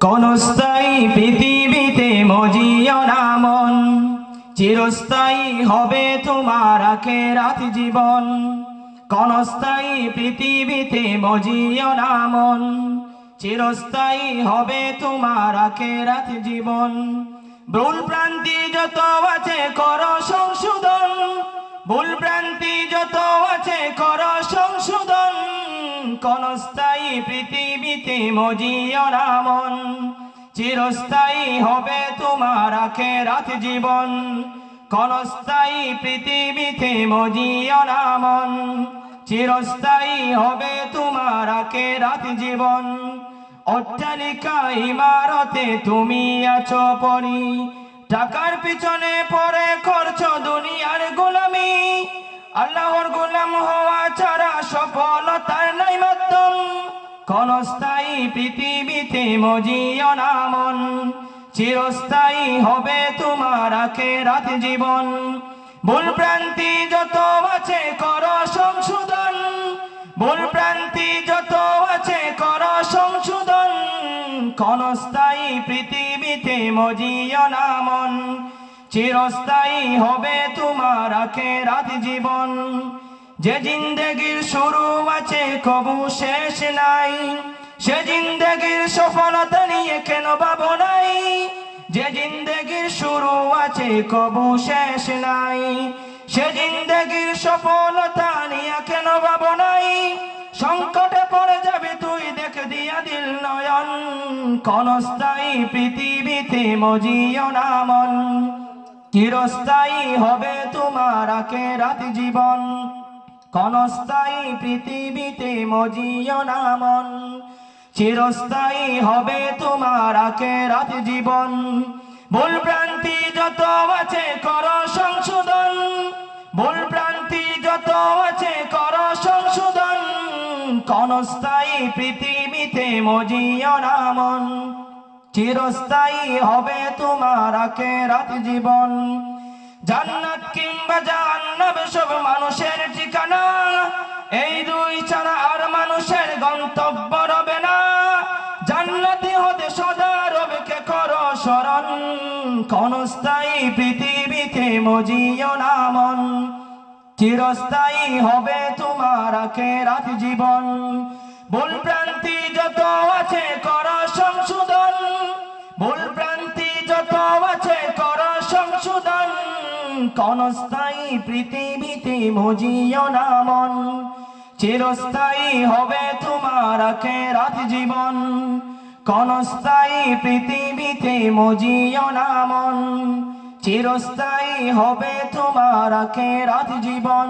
কনস্থায়ী পৃথিবীতে মজিও না মন। চিরস্থায়ী হবে তোমার আখেরাত জীবন। কনস্থায়ী পৃথিবীতে মজিও না মন। চিরস্থায়ী হবে তোমার আখেরাত জীবন। ভুল প্রান্তি যত আছে কর সংশোধন। ভুল ভ্রান্তি যত আছে কর সংশোধন। কনস্থায়ী পৃথিবীতে মজিও না চিরস্থায়ী হবে তোমার আখেরাত জীবন কনস্থায়ী পৃথিবীতে মজিও চিরস্থায়ী হবে তোমার আখেরাত জীবন অট্টালিকা ইমারতে তুমি আছো পরি, টাকার পিছনে পরে খরচ দুনিয়ার গোলামি। আল্লাহর গোলাম হওয়া ছাড়া সফলতার ক্ষণস্থায়ী পৃথিবীতে মজিও না চিরস্থায়ী হবে তোমার আখেরাত জীবন। ভুল ভ্রান্তি যত আছে কর সংশোধন। ভুল ভ্রান্তি যত আছে কর সংশোধন। ক্ষণস্থায়ী পৃথিবীতে মজিও না চিরস্থায়ী হবে তোমার আখেরাত জীবন। যে জিন্দগির শুরু আছে কবু শেষ নাই। সে জিন্দগির সফলতা নিয়ে কেন ভাবো নাই? যে জিন্দগির শুরু আছে কবু শেষ নাই। সে জিন্দগির সফলতা নিয়ে কেন ভাবো নাই? সংকটে পড়ে যাবে তুই, দেখ দিয়া দিল নয়ন। কনস্থায়ী পৃথিবীতে মজিও না মন। চিরস্থায়ী হবে তোমার আখেরাত জীবন। কনস্থায়ী পৃথিবীতে মজিও না চিরস্থায়ী হবে তোমার আখেরাত জীবন। ভুল ভ্রান্তি যত আছে কর সংশোধন। ভুল ভ্রান্তি যত আছে কর সংশোধন। কনস্থায়ী পৃথিবীতে মজিও না চিরস্থায়ী হবে তোমার আখেরাত জীবন। জান্নাত কিংবা জাহান্নাম ক্ষণস্থায়ী পৃথিবীতে মজিও না মন। চিরস্থায়ী হবে তোমার আখেরাত জীবন। ভুল ভ্রান্তি যত আছে কর সংশোধন। ভুল ভ্রান্তি যত আছে কর সংশোধন। কনস্থায়ী পৃথিবীতে মজিও না মন। চিরস্থায়ী হবে তোমার আখেরাত জীবন। কনস্থায়ী পৃথিবীতে মজিও না চিরস্থায়ী হবে তোমার আখেরাত জীবন।